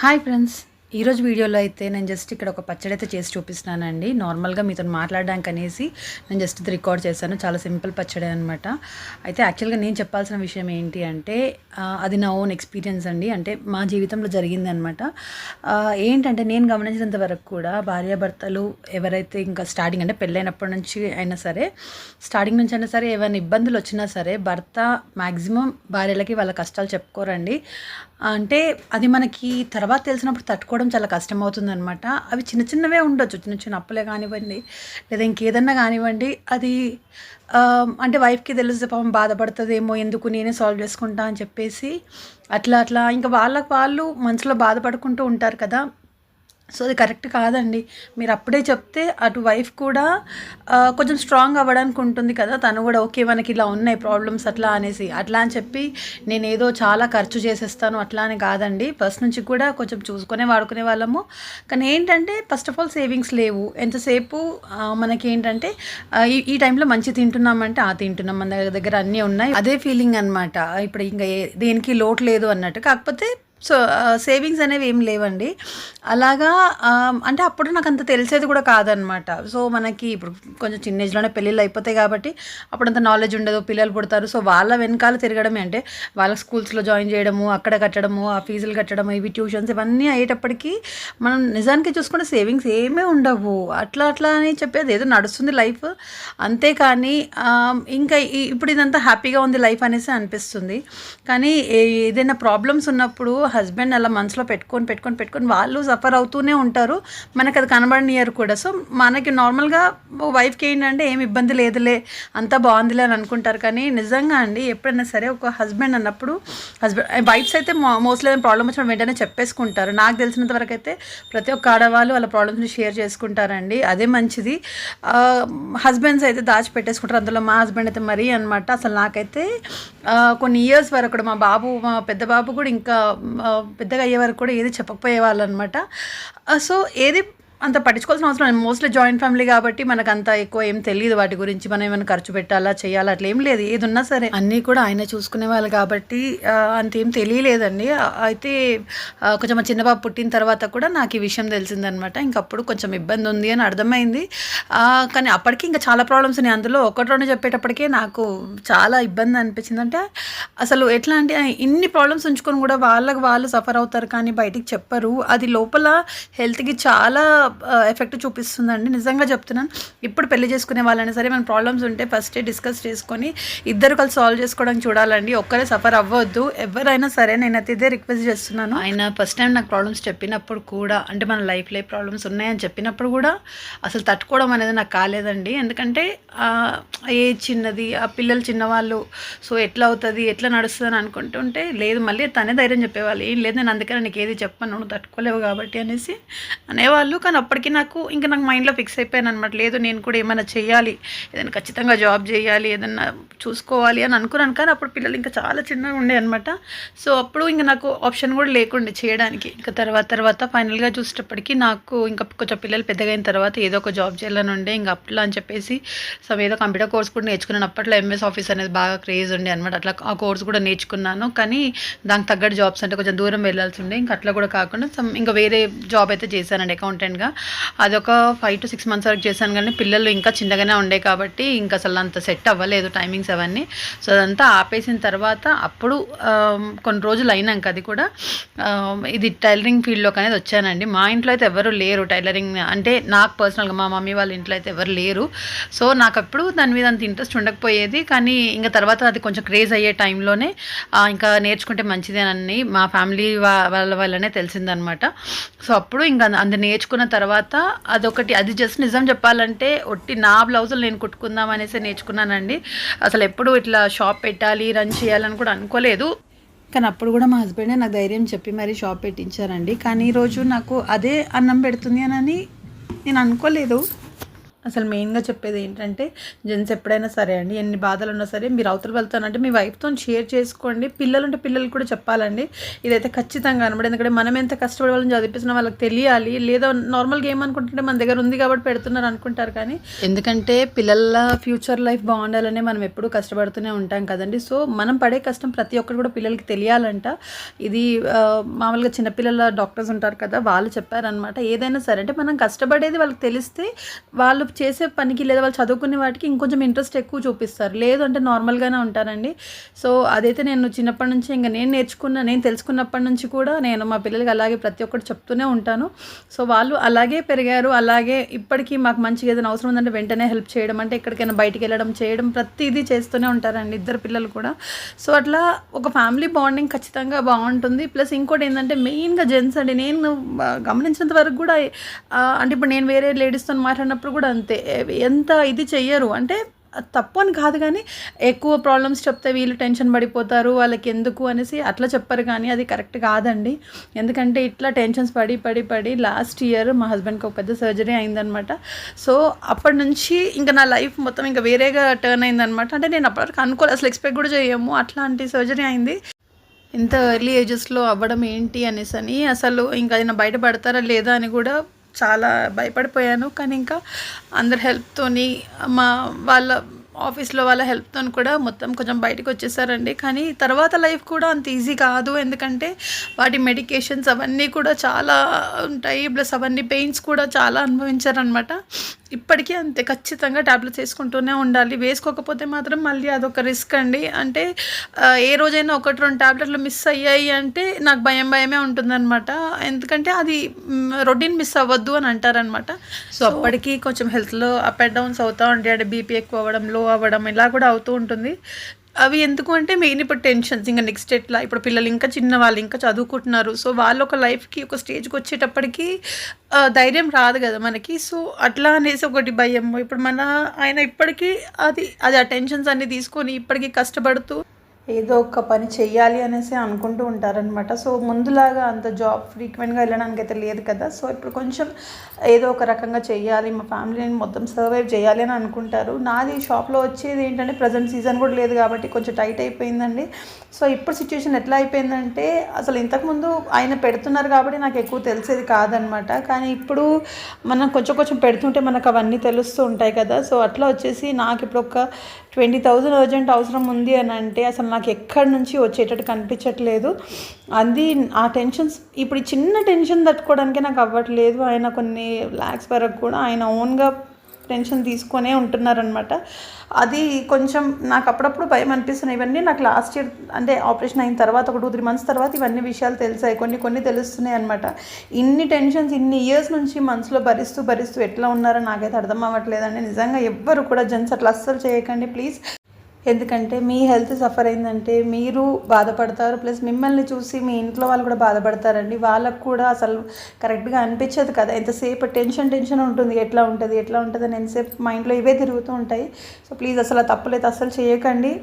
Hi friends. ఈరోజు వీడియోలో అయితే నేను జస్ట్ ఇక్కడ ఒక పచ్చడి అయితే చేసి చూపిస్తున్నానండి. నార్మల్గా మీతో మాట్లాడడానికి అనేసి నేను జస్ట్ ఇది రికార్డ్ చేశాను. చాలా సింపుల్ పచ్చడి అనమాట అయితే యాక్చువల్గా నేను చెప్పాల్సిన విషయం ఏంటి అంటే అది నా ఓన్ ఎక్స్పీరియన్స్ అండి. అంటే మా జీవితంలో జరిగింది అనమాట ఏంటంటే నేను గమనించినంత వరకు కూడా భార్యాభర్తలు ఎవరైతే ఇంకా స్టార్టింగ్ అంటే పెళ్ళైనప్పటి నుంచి అయినా సరే స్టార్టింగ్ నుంచి అయినా సరే ఏమైనా ఇబ్బందులు వచ్చినా సరే భర్త మ్యాక్సిమం భార్యలకి వాళ్ళ కష్టాలు చెప్పుకోరండి. అంటే అది మనకి తర్వాత తెలిసినప్పుడు తట్టుకోవడం చాలా కష్టం అవుతుందనమాట అవి చిన్న చిన్నవే ఉండొచ్చు. చిన్న చిన్న అప్పులే కానివ్వండి లేదా ఇంకేదన్నా కానివ్వండి అది అంటే వైఫ్కి తెలిస్తే పాపం బాధపడుతుందేమో ఎందుకు నేనే సాల్వ్ చేసుకుంటా అని చెప్పేసి అట్లా అట్లా. ఇంకా వాళ్ళకు వాళ్ళు మనసులో బాధపడుకుంటూ ఉంటారు కదా. సో అది కరెక్ట్ కాదండి. మీరు అప్పుడే చెప్తే అటు వైఫ్ కూడా కొంచెం స్ట్రాంగ్ అవ్వడానికి ఉంటుంది కదా తను కూడా ఓకే మనకి ఇలా ఉన్నాయి ప్రాబ్లమ్స్ అట్లా అనేసి. అట్లా అని చెప్పి నేను ఏదో చాలా ఖర్చు చేసేస్తాను అట్లా అని కాదండి. ఫస్ట్ నుంచి కూడా కొంచెం చూసుకునే వాడుకునే వాళ్ళము. కానీ ఏంటంటే ఫస్ట్ ఆఫ్ ఆల్ సేవింగ్స్ లేవు. ఎంతసేపు మనకి ఏంటంటే ఈ ఈ టైంలో మంచి తింటున్నామంటే ఆ తింటున్నాం. మన దగ్గర- దగ్గర అన్నీ ఉన్నాయి. అదే ఫీలింగ్ అనమాట ఇప్పుడు ఇంకా ఏ- దేనికి లోటు లేదు అన్నట్టు. కాకపోతే సో సేవింగ్స్ అనేవి ఏం లేవండి. అలాగా అంటే అప్పుడు నాకు అంత తెలిసేది కూడా కాదనమాట. సో మనకి ఇప్పుడు కొంచెం చిన్న ఏజ్లోనే పెళ్ళిళ్ళు అయిపోతాయి కాబట్టి అప్పుడు అంత నాలెడ్జ్ ఉండదు పిల్లలు పుడతారు. సో వాళ్ళ వెనకాల తిరగడమే అంటే వాళ్ళ స్కూల్స్లో జాయిన్ చేయడము అక్కడ కట్టడము ఆ ఫీజులు కట్టడము ఇవి ట్యూషన్స్ ఇవన్నీ అయ్యేటప్పటికీ మనం నిజానికి చూసుకుంటే సేవింగ్స్ ఏమీ ఉండవు. అట్లా అట్లా అని చెప్పేది ఏదో నడుస్తుంది లైఫ్. అంతేకాని ఇంకా ఇప్పుడు ఇదంతా హ్యాపీగా ఉంది లైఫ్ అనేసి అనిపిస్తుంది. కానీ ఏ- ఏదైనా ప్రాబ్లమ్స్ ఉన్నప్పుడు హస్బెండ్ అలా మనసులో పెట్టుకొని పెట్టుకొని పెట్టుకొని వాళ్ళు సఫర్ అవుతూనే ఉంటారు. మనకు అది కనబడనియరు కూడా. సో మనకి నార్మల్గా వైఫ్కి ఏంటంటే ఏమి ఇబ్బంది లేదులే అంతా బాగుందిలే అని అనుకుంటారు. కానీ నిజంగా అండి ఎప్పుడైనా సరే ఒక హస్బెండ్ అన్నప్పుడు హస్బెండ్ వైఫ్స్ అయితే మోస్ట్లీ ఏదైనా ప్రాబ్లమ్ వచ్చిన వెంటనే చెప్పేసుకుంటారు. నాకు తెలిసినంత వరకు అయితే ప్రతి ఒక్క ఆడవాళ్ళు వాళ్ళ ప్రాబ్లమ్స్ని షేర్ చేసుకుంటారండి. అదే మంచిది. హస్బెండ్స్ అయితే దాచిపెట్టేసుకుంటారు. అందులో మా హస్బెండ్ అయితే మరీ అనమాట అసలు నాకైతే కొన్ని ఇయర్స్ వరకు కూడా మా బాబు మా పెద్ద బాబు కూడా ఇంకా పెద్దగా అయ్యే వరకు కూడా ఏది చెప్పకపోయేవాళ్ళు అనమాట సో ఏది అంత పట్టించుకోవాల్సిన అవసరం లేదు. మోస్ట్లీ జాయింట్ ఫ్యామిలీ కాబట్టి మనకు అంత ఎక్కువ ఏం తెలియదు వాటి గురించి. మనం ఏమైనా ఖర్చు పెట్టాలా చేయాలా అట్లా ఏం లేదు. ఏది ఉన్నా సరే. అన్నీ కూడా ఆయన చూసుకునే వాళ్ళు కాబట్టి అంతేం తెలియలేదండి. అయితే కొంచెం మా చిన్న బాబు పుట్టిన తర్వాత కూడా నాకు ఈ విషయం తెలిసిందనమాట. ఇంకప్పుడు కొంచెం ఇబ్బంది ఉంది అని అర్థమైంది. కానీ అప్పటికి ఇంకా చాలా ప్రాబ్లమ్స్ ఉన్నాయి. అందులో ఒకటి రెండు చెప్పేటప్పటికే నాకు చాలా ఇబ్బంది అనిపించింది. అంటే అసలు ఎట్లా అంటే ఇన్ని ప్రాబ్లమ్స్ ఉంచుకొని కూడా వాళ్ళకి వాళ్ళు సఫర్ అవుతారు కానీ బయటికి చెప్పరు. అది లోపల హెల్త్కి చాలా ఎఫెక్ట్ చూపిస్తుందండి. నిజంగా చెప్తున్నాను. ఇప్పుడు పెళ్ళి చేసుకునే వాళ్ళైనా సరే మన ప్రాబ్లమ్స్ ఉంటే ఫస్ట్ డిస్కస్ చేసుకొని ఇద్దరు కలిసి సాల్వ్ చేసుకోవడానికి చూడాలండి. ఒక్కరే సఫర్ అవ్వద్దు. ఎవరైనా సరే నేనైతే ఇదే రిక్వెస్ట్ చేస్తున్నాను. ఆయన ఫస్ట్ టైం నాకు ప్రాబ్లమ్స్ చెప్పినప్పుడు కూడా అంటే మన లైఫ్లో ప్రాబ్లమ్స్ ఉన్నాయని చెప్పినప్పుడు కూడా అసలు తట్టుకోవడం అనేది నాకు కాలేదండి. ఎందుకంటే ఆ, ఏ చిన్నది ఆ పిల్లలు చిన్నవాళ్ళు సో ఎట్లా అవుతుంది ఎట్లా నడుస్తుంది అని అనుకుంటుంటే లేదు మళ్ళీ తనే ధైర్యం చెప్పేవాళ్ళు. ఏం లేదు నేను అందుకని నీకు ఏది చెప్పను నువ్వు తట్టుకోలేవు కాబట్టి అనేసి అనేవాళ్ళు. కానీ అప్పటికి నాకు ఇంకా నాకు మైండ్లో ఫిక్స్ అయిపోయాను అనమాట లేదు నేను కూడా ఏమైనా చేయాలి ఏదైనా ఖచ్చితంగా జాబ్ చేయాలి ఏదైనా చూసుకోవాలి అని అనుకున్నాను. కానీ అప్పుడు పిల్లలు ఇంకా చాలా చిన్నగా ఉండే అనమాట సో అప్పుడు ఇంకా నాకు ఆప్షన్ కూడా లేకుండే చేయడానికి. ఇంకా తర్వాత తర్వాత ఫైనల్గా చూసేటప్పటికి నాకు ఇంకా కొంచెం పిల్లలు పెద్దగా అయిన తర్వాత ఏదో ఒక జాబ్ చేయాలని ఉండే. ఇంకా అట్లా అని చెప్పేసి సో ఏదో కంప్యూటర్ కోర్స్ కూడా నేర్చుకున్నాను. అప్పట్లో ఎంఎస్ ఆఫీస్ అనేది బాగా క్రేజ్ ఉండే అనమాట అట్లా ఆ కోర్స్ కూడా నేర్చుకున్నాను. కానీ దానికి తగ్గట్టు జాబ్స్ అంటే కొంచెం దూరం వెళ్ళాల్సి ఉండే. ఇంకా అట్లా కూడా కాకుండా some ఇంకా వేరే జాబ్ అయితే చేశానండి అకౌంటెంట్గా. అదొక ఫైవ్ టు సిక్స్ మంత్స్ వరకు చేశాను కానీ పిల్లలు ఇంకా చిన్నగానే ఉండే కాబట్టి ఇంకా అసలు అంత సెట్ అవ్వలేదు టైమింగ్స్ అవన్నీ. సో అదంతా ఆపేసిన తర్వాత అప్పుడు కొన్ని రోజులు అయినాక అది కూడా ఇది టైలరింగ్ ఫీల్డ్లోకి అనేది వచ్చానండి. మా ఇంట్లో అయితే ఎవరు లేరు టైలరింగ్ అంటే నాకు పర్సనల్గా మా మమ్మీ వాళ్ళ ఇంట్లో అయితే ఎవరు లేరు. సో నాకు అప్పుడు దాని మీద అంత ఇంట్రెస్ట్ ఉండకపోయేది కానీ ఇంకా తర్వాత అది కొంచెం క్రేజ్ అయ్యే టైంలోనే ఇంకా నేర్చుకుంటే మంచిదేనని మా ఫ్యామిలీ వాళ్ళ వల్లనే తెలిసిందనమాట. సో అప్పుడు ఇంకా అందు నేర్చుకున్న తర్వాత తర్వాత అదొకటి అది జస్ట్ నిజం చెప్పాలంటే ఒట్టి నా బ్లౌజులు నేను కుట్టుకుందాం అనేసి నేర్చుకున్నానండి. అసలు ఎప్పుడు ఇట్లా షాప్ పెట్టాలి రన్ చేయాలని కూడా అనుకోలేదు. కానీ అప్పుడు కూడా మా హస్బెండే నాకు ధైర్యం చెప్పి మరీ షాప్ పెట్టించారండి. కానీ ఈరోజు నాకు అదే అన్నం పెడుతుంది అని నేను అనుకోలేదు. అసలు మెయిన్గా చెప్పేది ఏంటంటే జెంట్స్ ఎప్పుడైనా సరే అండి ఎన్ని బాధలు ఉన్నా సరే మీరు అవతల వెళ్తానంటే మీ వైఫ్తో షేర్ చేసుకోండి. పిల్లలు ఉంటే పిల్లలు కూడా చెప్పాలండి. ఇదైతే ఖచ్చితంగా అనమాట ఎందుకంటే మనం ఎంత కష్టపడి వాళ్ళని చదివిస్తున్నా వాళ్ళకి తెలియాలి. లేదా నార్మల్ గేమ్ అనుకుంటుంటే మన దగ్గర ఉంది కాబట్టి పెడుతున్నారు అనుకుంటారు కానీ ఎందుకంటే పిల్లల ఫ్యూచర్ లైఫ్ బాగుండాలనే మనం ఎప్పుడూ కష్టపడుతూనే ఉంటాం కదండి. సో మనం పడే కష్టం ప్రతి ఒక్కరు కూడా పిల్లలకి తెలియాలంట. ఇది మామూలుగా చిన్నపిల్లల డాక్టర్స్ ఉంటారు కదా వాళ్ళు చెప్పారనమాట ఏదైనా సరే అంటే మనం కష్టపడేది వాళ్ళకి తెలిస్తే వాళ్ళు చేసే పనికి లేదా వాళ్ళు చదువుకునే వాటికి ఇంకొంచెం ఇంట్రెస్ట్ ఎక్కువ చూపిస్తారు. లేదు అంటే నార్మల్గానే ఉంటారండి. సో అదైతే నేను చిన్నప్పటి నుంచి ఇంకా నేను నేర్చుకున్న నేను తెలుసుకున్నప్పటి నుంచి కూడా నేను మా పిల్లలకి అలాగే ప్రతి ఒక్కటి చెప్తూనే ఉంటాను. సో వాళ్ళు అలాగే పెరిగారు. అలాగే ఇప్పటికీ మాకు మంచిగా ఏదైనా అవసరం ఉందంటే వెంటనే హెల్ప్ చేయడం అంటే ఎక్కడికైనా బయటికి వెళ్ళడం చేయడం ప్రతిదీ చేస్తూనే ఉంటారండి ఇద్దరు పిల్లలు కూడా. సో అట్లా ఒక ఫ్యామిలీ బాండింగ్ ఖచ్చితంగా బాగుంటుంది. ప్లస్ ఇంకోటి ఏంటంటే మెయిన్గా జెంట్స్ అండి. నేను గమనించినంత వరకు కూడా అంటే ఇప్పుడు నేను వేరే లేడీస్తో మాట్లాడినప్పుడు కూడా అంతే. ఎంత ఇది చెయ్యరు. అంటే తప్పు అని కాదు కానీ ఎక్కువ ప్రాబ్లమ్స్ చెప్తే వీళ్ళు టెన్షన్ పడిపోతారు వాళ్ళకి ఎందుకు అనేసి అట్లా చెప్పరు కానీ అది కరెక్ట్ కాదండి. ఎందుకంటే ఇట్లా టెన్షన్స్ పడి పడి పడి లాస్ట్ ఇయర్ మా హస్బెండ్కి ఒక పెద్ద సర్జరీ అయిందనమాట సో అప్పటి నుంచి ఇంకా నా లైఫ్ మొత్తం ఇంకా వేరేగా టర్న్ అయిందనమాట అంటే నేను అప్పటివరకు అనుకోలేదు అసలు ఎక్స్పెక్ట్ కూడా చేయము. అట్లాంటి సర్జరీ అయింది. ఇంత ఎర్లీ ఏజెస్లో అవ్వడం ఏంటి అనేసి అని అసలు ఇంకా ఆయన బయటపడతారా లేదా అని కూడా చాలా భయపడిపోయాను. కానీ ఇంకా అందరి హెల్ప్తోని మా వాళ్ళ ఆఫీస్లో వాళ్ళ హెల్ప్తో కూడా మొత్తం కొంచెం బయటకు వచ్చేసారండి. కానీ తర్వాత లైఫ్ కూడా అంత ఈజీ కాదు. ఎందుకంటే వాటి మెడికేషన్స్ అవన్నీ కూడా చాలా ఉంటాయి. ప్లస్ అవన్నీ పెయిన్స్ కూడా చాలా అనుభవించారనమాట ఇప్పటికీ అంతే. ఖచ్చితంగా ట్యాబ్లెట్స్ వేసుకుంటూనే ఉండాలి. వేసుకోకపోతే మాత్రం మళ్ళీ అదొక రిస్క్ అండి. అంటే ఏ రోజైనా ఒకటి రెండు ట్యాబ్లెట్లు మిస్ అయ్యాయి అంటే నాకు భయం భయమే ఉంటుందన్నమాట. ఎందుకంటే అది రొటీన్ మిస్ అవ్వద్దు అని అంటారనమాట సో అప్పటికి కొంచెం హెల్త్లో అప్ అండ్ డౌన్స్ అవుతూ ఉంటాయి అంటే బీపీ ఎక్కువ అవ్వడం లో అవ్వడం ఇలా కూడా అవుతూ ఉంటుంది. అవి ఎందుకు అంటే మెయిన్ ఇప్పుడు టెన్షన్స్ ఇంకా నెక్స్ట్ ఎట్లా? ఇప్పుడు పిల్లలు ఇంకా చిన్న వాళ్ళు ఇంకా చదువుకుంటున్నారు. సో వాళ్ళు ఒక లైఫ్కి ఒక స్టేజ్కి వచ్చేటప్పటికి ధైర్యం రాదు కదా మనకి. సో అట్లా అనేసి ఒకటి భయం. ఇప్పుడు మన ఆయన ఇప్పటికీ అది అది ఆ టెన్షన్స్ అన్ని తీసుకొని ఇప్పటికీ కష్టపడుతూ ఏదో ఒక పని చేయాలి అనేసి అనుకుంటూ ఉంటారనమాట సో ముందులాగా అంత జాబ్ ఫ్రీక్వెంట్గా వెళ్ళడానికి అయితే లేదు కదా. సో ఇప్పుడు కొంచెం ఏదో ఒక రకంగా చెయ్యాలి మా ఫ్యామిలీని మొత్తం సర్వైవ్ చేయాలి అని అనుకుంటారు. నాది షాప్లో వచ్చేది ఏంటంటే ప్రజెంట్ సీజన్ కూడా లేదు కాబట్టి కొంచెం టైట్ అయిపోయిందండి. సో ఇప్పుడు సిచ్యువేషన్ ఎట్లా అయిపోయిందంటే అసలు ఇంతకుముందు ఆయన పెడుతున్నారు కాబట్టి నాకు ఎక్కువ తెలిసేది కాదనమాట కానీ ఇప్పుడు మనం కొంచెం కొంచెం పెడుతుంటే మనకు అవన్నీ తెలుస్తూ ఉంటాయి కదా. సో అట్లా వచ్చేసి నాకు ఇప్పుడు ఒక ట్వంటీ థౌజండ్ అర్జెంట్ అవసరం ఉంది అని అంటే అసలు నాకు నాకు ఎక్కడి నుంచి వచ్చేటట్టు కనిపించట్లేదు. అది ఆ టెన్షన్స్ ఇప్పుడు చిన్న టెన్షన్ తట్టుకోవడానికే నాకు అవ్వట్లేదు. ఆయన కొన్ని ల్యాక్స్ వరకు కూడా ఆయన ఓన్గా టెన్షన్ తీసుకొనే ఉంటున్నారనమాట అది కొంచెం నాకు అప్పుడప్పుడు భయం అనిపిస్తున్నాయి. ఇవన్నీ నాకు లాస్ట్ ఇయర్ అంటే ఆపరేషన్ అయిన తర్వాత ఒక టూ త్రీ మంత్స్ తర్వాత ఇవన్నీ విషయాలు తెలిసాయి. కొన్ని కొన్ని తెలుస్తున్నాయి అనమాట ఇన్ని టెన్షన్స్ ఇన్ని ఇయర్స్ నుంచి మనసులో భరిస్తూ భరిస్తూ ఎట్లా ఉన్నారో నాకైతే అర్థం అవ్వట్లేదండి. నిజంగా ఎవ్వరు కూడా జెంట్స్ అట్లా అస్సలు చేయకండి. ప్లీజ్. ఎందుకంటే మీ హెల్త్ సఫర్ అయిందంటే మీరు బాధపడతారు ప్లస్ మిమ్మల్ని చూసి మీ ఇంట్లో వాళ్ళు కూడా బాధపడతారండి. వాళ్ళకు కూడా అసలు కరెక్ట్గా అనిపించదు కదా. ఎంతసేపు టెన్షన్ టెన్షన్ ఉంటుంది. ఎట్లా ఉంటుంది ఎట్లా ఉంటుంది అని ఎంతసేపు మైండ్లో ఇవే తిరుగుతూ ఉంటాయి. సో ప్లీజ్ అసలు ఆ తప్పులైతే అసలు చేయకండి.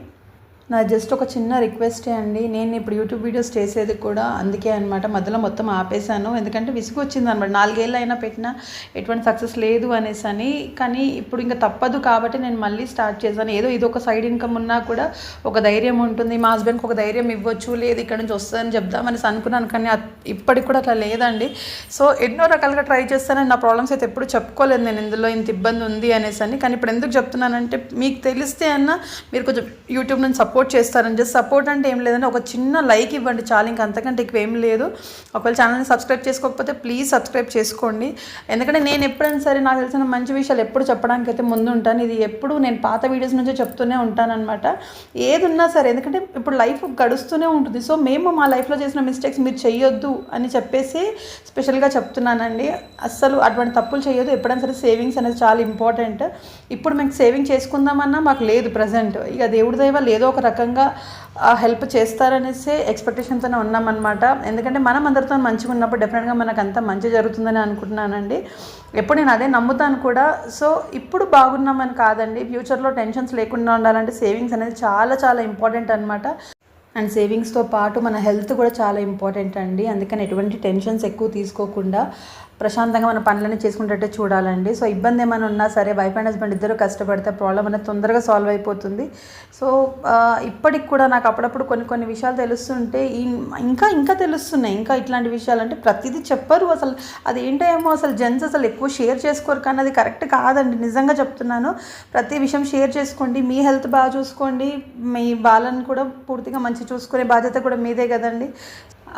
నా జస్ట్ ఒక చిన్న రిక్వెస్టే అండి. నేను ఇప్పుడు యూట్యూబ్ వీడియోస్ చేసేది కూడా అందుకే అనమాట మధ్యలో మొత్తం ఆపేశాను. ఎందుకంటే విసుగు వచ్చింది అనమాట నాలుగేళ్ళు అయినా పెట్టినా ఎటువంటి సక్సెస్ లేదు అనేసి అని. కానీ ఇప్పుడు ఇంకా తప్పదు కాబట్టి నేను మళ్ళీ స్టార్ట్ చేశాను. ఏదో ఇది ఒక సైడ్ ఇన్కమ్ ఉన్నా కూడా ఒక ధైర్యం ఉంటుంది. మా హస్బెండ్కి ఒక ధైర్యం ఇవ్వచ్చు. లేదు ఇక్కడ నుంచి వస్తుందని చెప్దామనేసి అనుకున్నాను. కానీ ఇప్పటికి కూడా అట్లా లేదండి. సో ఎన్నో రకాలుగా ట్రై చేస్తానని నా ప్రాబ్లమ్స్ అయితే ఎప్పుడు చెప్పుకోలేదు నేను. ఇందులో ఇంత ఇబ్బంది ఉంది అనేసి అని. కానీ ఇప్పుడు ఎందుకు చెప్తున్నానంటే మీకు తెలిస్తే అన్న మీరు కొంచెం యూట్యూబ్ నుంచి సపోర్ట్ చేస్తారని జస్ట్ సపోర్ట్ అంటే ఏం లేదని ఒక చిన్న లైక్ ఇవ్వండి చాలు ఇంకా అంతకంటే ఎక్కువ ఏం లేదు. ఒకవేళ ఛానల్ని సబ్స్క్రైబ్ చేసుకోకపోతే ప్లీజ్ సబ్స్క్రైబ్ చేసుకోండి. ఎందుకంటే నేను ఎప్పుడైనా సరే నాకు తెలిసిన మంచి విషయాలు ఎప్పుడు చెప్పడానికి అయితే ముందు ఉంటాను. ఇది ఎప్పుడు నేను పాత వీడియోస్ నుంచే చెప్తూనే ఉంటానన్నమాట. ఏది ఉన్నా సరే ఎందుకంటే ఇప్పుడు లైఫ్ గడుస్తూనే ఉంటుంది. సో మేము మా లైఫ్లో చేసిన మిస్టేక్స్ మీరు చెయ్యొద్దు అని చెప్పేసి స్పెషల్గా చెప్తున్నానండి. అస్సలు అటువంటి తప్పులు చేయొద్దు ఎప్పుడైనా సరే సేవింగ్స్ అనేది చాలా ఇంపార్టెంట్ ఇప్పుడు మేము సేవింగ్ చేసుకుందామన్నా మాకు లేదు ప్రజెంట్ ఇక దేవుడి దైవ లేదో ఒక రకంగా హెల్ప్ చేస్తారనేసి ఎక్స్పెక్టేషన్తోనే ఉన్నామన్నమాట. ఎందుకంటే మనం అందరితో మంచిగా ఉన్నప్పుడు డెఫినెట్గా మనకు అంతా మంచి జరుగుతుందని అనుకుంటున్నానండి. ఎప్పుడు నేను అదే నమ్ముతాను కూడా. సో ఇప్పుడు బాగున్నామని కాదండి. ఫ్యూచర్లో టెన్షన్స్ లేకుండా ఉండాలంటే సేవింగ్స్ అనేది చాలా చాలా ఇంపార్టెంట్ అనమాట అండ్ సేవింగ్స్తో పాటు మన హెల్త్ కూడా చాలా ఇంపార్టెంట్ అండి. అందుకని ఎటువంటి టెన్షన్స్ ఎక్కువ తీసుకోకుండా ప్రశాంతంగా మన పనులన్నీ చేసుకునేటట్టే చూడాలండి. సో ఇబ్బంది ఏమైనా ఉన్నా సరే వైఫ్ అండ్ హస్బెండ్ ఇద్దరు కష్టపడితే ప్రాబ్లం అనేది తొందరగా సాల్వ్ అయిపోతుంది. సో ఇప్పటికి కూడా నాకు అప్పుడప్పుడు కొన్ని కొన్ని విషయాలు తెలుస్తుంటే ఇంకా ఇంకా తెలుస్తున్నాయి. ఇంకా ఇట్లాంటి విషయాలు అంటే ప్రతిదీ చెప్పరు అసలు. అది ఏంటో ఏమో అసలు జెంట్స్ అసలు ఎక్కువ షేర్ చేసుకోరు కానీ అది కరెక్ట్ కాదండి. నిజంగా చెప్తున్నాను. ప్రతి విషయం షేర్ చేసుకోండి. మీ హెల్త్ బాగా చూసుకోండి. మీ బాలను కూడా పూర్తిగా మంచి చూసుకునే బాధ్యత కూడా మీదే కదండి.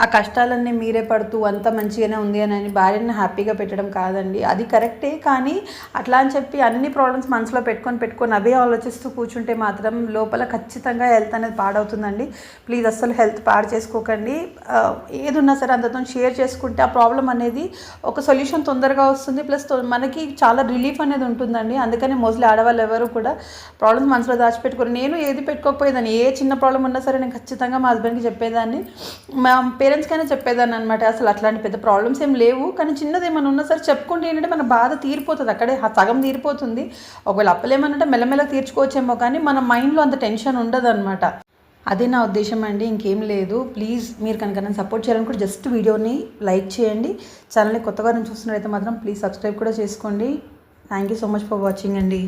ఆ కష్టాలన్నీ మీరే పడుతూ అంత మంచిగానే ఉంది అని అని భార్యని హ్యాపీగా పెట్టడం కాదండి. అది కరెక్టే కానీ అట్లా అని చెప్పి అన్ని ప్రాబ్లమ్స్ మనసులో పెట్టుకొని పెట్టుకొని అవే ఆలోచిస్తూ కూర్చుంటే మాత్రం లోపల ఖచ్చితంగా హెల్త్ అనేది పాడవుతుందండి. ప్లీజ్ అస్సలు హెల్త్ పాడు చేసుకోకండి. ఏదున్నా ఏది ఉన్నా సరే అందరితో షేర్ చేసుకుంటే ఆ ప్రాబ్లం అనేది ఒక సొల్యూషన్ తొందరగా వస్తుంది. ప్లస్ మనకి చాలా రిలీఫ్ అనేది ఉంటుందండి. అందుకని మోస్ట్లీ ఆడవాళ్ళు ఎవరు కూడా ప్రాబ్లమ్స్ మనసులో దాచిపెట్టుకోరు. నేను ఏది పెట్టుకోకపోయేదాన్ని ఏ చిన్న ప్రాబ్లం ఉన్నా సరే నేను ఖచ్చితంగా మా హస్బెండ్కి చెప్పేదాన్ని. మా పేరెంట్స్కైనా చెప్పేదాన్ని అనమాట అసలు అట్లాంటి పెద్ద ప్రాబ్లమ్స్ ఏం లేవు. కానీ చిన్నది ఏమైనా ఉన్నా సరే చెప్పుకుంటే ఏంటంటే మన బాధ తీరిపోతుంది. అక్కడే సగం తీరిపోతుంది. ఒకవేళ అప్పలేమనంటే మెల్లమెల్ల తీర్చుకోవచ్చేమో కానీ మన మైండ్లో అంత టెన్షన్ ఉండదు అనమాట అదే నా ఉద్దేశం అండి. ఇంకేం లేదు. ప్లీజ్ మీరు కనుక నన్ను సపోర్ట్ చేయాలనుకుంటే జస్ట్ వీడియోని లైక్ చేయండి. ఛానల్ని కొత్తగా నేను చూస్తున్నట్టయితే మాత్రం ప్లీజ్ సబ్స్క్రైబ్ కూడా చేసుకోండి. Thank you so much for watching అండి.